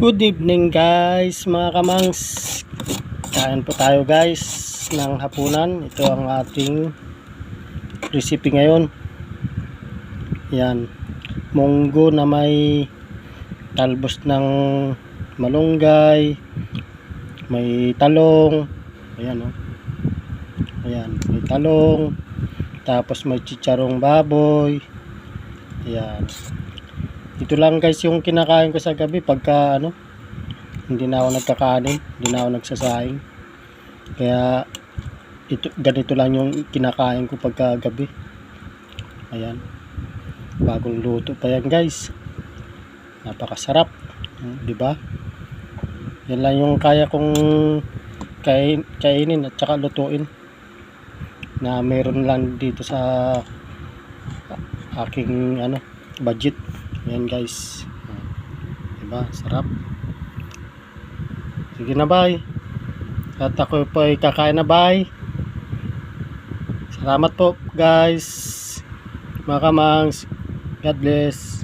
Good evening guys, mga kamangs. Kain po tayo guys ng hapunan. Ito ang ating recipe ngayon. Yan. Munggo na may talbos ng malunggay, may talong. Ayan oh. Ayan, may talong. Tapos may chicharong baboy. Ayan. Ito lang guys yung kinakain ko sa gabi pagka ano, hindi na ako nagkakanin, hindi na ako nagsasaing. Kaya ito, ganito lang yung kinakain ko pagka gabi. Ayan. Bagong luto pa yan guys. Napakasarap. Di ba? Yan lang yung kaya kong kain, kainin at saka lutuin na meron lang dito sa aking ano budget. Yan guys. Diba? Sarap. Sige na bye. At ako po ay kakain na bye. Salamat po guys. Mga kamangs God bless